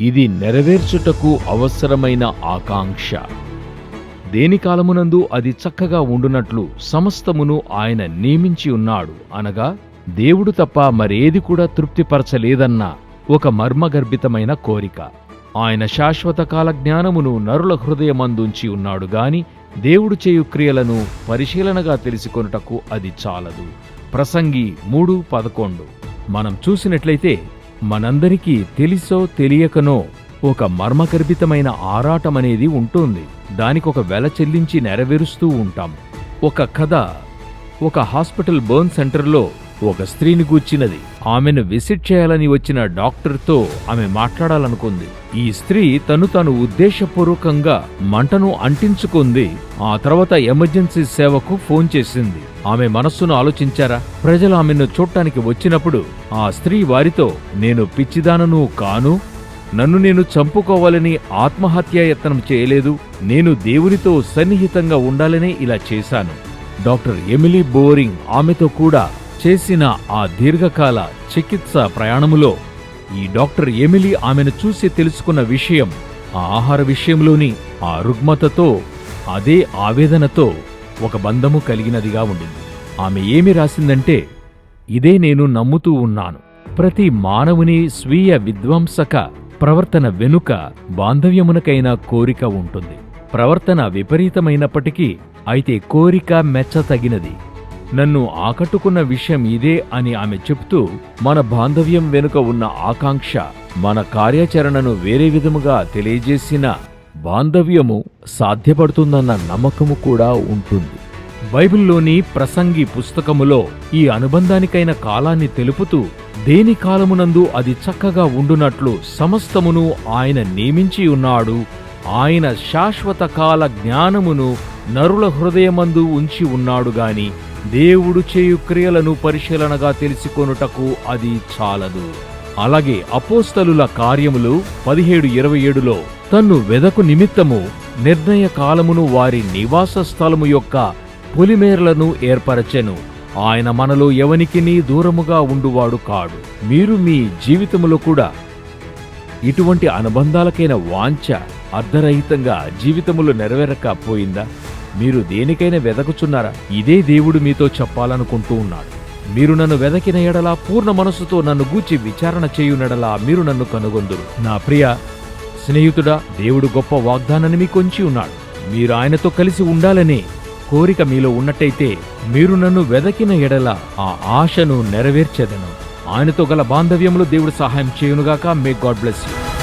ఇది నెరవేర్చుటకు అవసరమైన ఆకాంక్ష. దేని కాలమునందు అది చక్కగా ఉండునట్లు సమస్తమును ఆయన నియమించి ఉన్నాడు. అనగా దేవుడు తప్ప మరేది కూడా తృప్తిపరచలేదన్న ఒక మర్మగర్భితమైన కోరిక. ఆయన శాశ్వతకాల జ్ఞానమును నరుల హృదయమందుంచి ఉన్నాడు గాని దేవుడు చేయు క్రియలను పరిశీలనగా తెలుసుకొనుటకు అది చాలదు. ప్రసంగి మూడు పదకొండు. మనం చూసినట్లయితే మనందరికీ తెలిసో తెలియకనో ఒక మర్మగర్భితమైన ఆరాటమనేది ఉంటుంది. దానికొక వెల చెల్లించి నెరవేరుస్తూ ఉంటాం. ఒక కథ ఒక హాస్పిటల్ బర్న్ సెంటర్లో ఒక స్త్రీని గూర్చినది. ఆమెను విజిట్ చేయాలని వచ్చిన డాక్టర్తో ఆమె మాట్లాడాలనుకుంది. ఈ స్త్రీ తను తాను ఉద్దేశపూర్వకంగా మంటను అంటించుకుంది. ఆ తర్వాత ఎమర్జెన్సీ సేవకు ఫోన్ చేసింది. ఆమె మనస్సును ఆలోచించారా? ప్రజలు ఆమెను చూడటానికి వచ్చినప్పుడు ఆ స్త్రీ వారితో నేను పిచ్చిదానను కాను. నన్ను నేను చంపుకోవాలని ఆత్మహత్యాయత్నం చేయలేదు. నేను దేవునితో సన్నిహితంగా ఉండాలని ఇలా చేశాను. డాక్టర్ ఎమిలీ బోరింగ్ ఆమెతో కూడా చేసిన ఆ దీర్ఘకాల చికిత్స ప్రయాణములో ఈ డాక్టర్ ఎమిలీ ఆమెను చూసి తెలుసుకున్న విషయం ఆ ఆహార విషయంలోని ఆ రుగ్మతతో అదే ఆవేదనతో ఒక బంధము కలిగినదిగా ఉండింది. ఆమె ఏమి రాసిందంటే ఇదే నేను నమ్ముతూ ఉన్నాను. ప్రతి మానవుని స్వీయ విధ్వంసక ప్రవర్తన వెనుక బాంధవ్యమునకైన కోరిక ఉంటుంది. ప్రవర్తన విపరీతమైనప్పటికీ అయితే కోరిక మెచ్చతగినది. నన్ను ఆకట్టుకున్న విషయం ఇదే అని ఆమె చెప్తూ మన బాంధవ్యం వెనుక ఉన్న ఆకాంక్ష మన కార్యాచరణను వేరే విధముగా తెలియజేసిన బాంధవ్యము సాధ్యపడుతుందన్న నమ్మకము కూడా ఉంటుంది. బైబిల్లోని ప్రసంగి పుస్తకములో ఈ అనుబంధానికైన కాలాన్ని తెలుపుతూ దేని కాలమునందు అది చక్కగా ఉండునట్లు సమస్తమును ఆయన నియమించి ఉన్నాడు. ఆయన శాశ్వత కాల జ్ఞానమును నరుల హృదయమందు ఉంచి ఉన్నాడు గాని దేవుడు చేయు క్రియలను పరిశీలనగా తెలుసుకొనుటకు అది చాలదు. అలాగే అపోస్తలుల కార్యములు పదిహేడు ఇరవై ఏడులో తన్ను వెదకు నిమిత్తము నిర్ణయ కాలమును వారి నివాస స్థలము యొక్క పొలిమేర్లను ఏర్పరచెను. ఆయన మనలో ఎవనికిని దూరముగా ఉండువాడు కాడు. మీరు మీ జీవితములో కూడా ఇటువంటి అనుబంధాలకైన వాంఛ అర్ధరహితంగా జీవితములు నెరవేరకపోయిందా మీరు దేనికైనా వెదకుచున్నారా? ఇదే దేవుడు మీతో చెప్పాలనుకుంటూ ఉన్నాడు. మీరు నన్ను వెదకిన ఎడలా పూర్ణ మనస్సుతో నన్ను గూచి విచారణ చేయునడలా మీరు నన్ను కనుగొందురు. నా ప్రియ స్నేహితుడా దేవుడు గొప్ప వాగ్దానాన్ని మీకొంచి ఉన్నాడు. మీరు ఆయనతో కలిసి ఉండాలనే కోరిక మీలో ఉన్నట్టయితే మీరు నన్ను వెదకిన ఎడల ఆ ఆశను నెరవేర్చెదను. ఆయనతో గల బాంధవ్యంలో దేవుడు సహాయం చేయునుగాక మే గాడ్ బ్లెస్ యూ.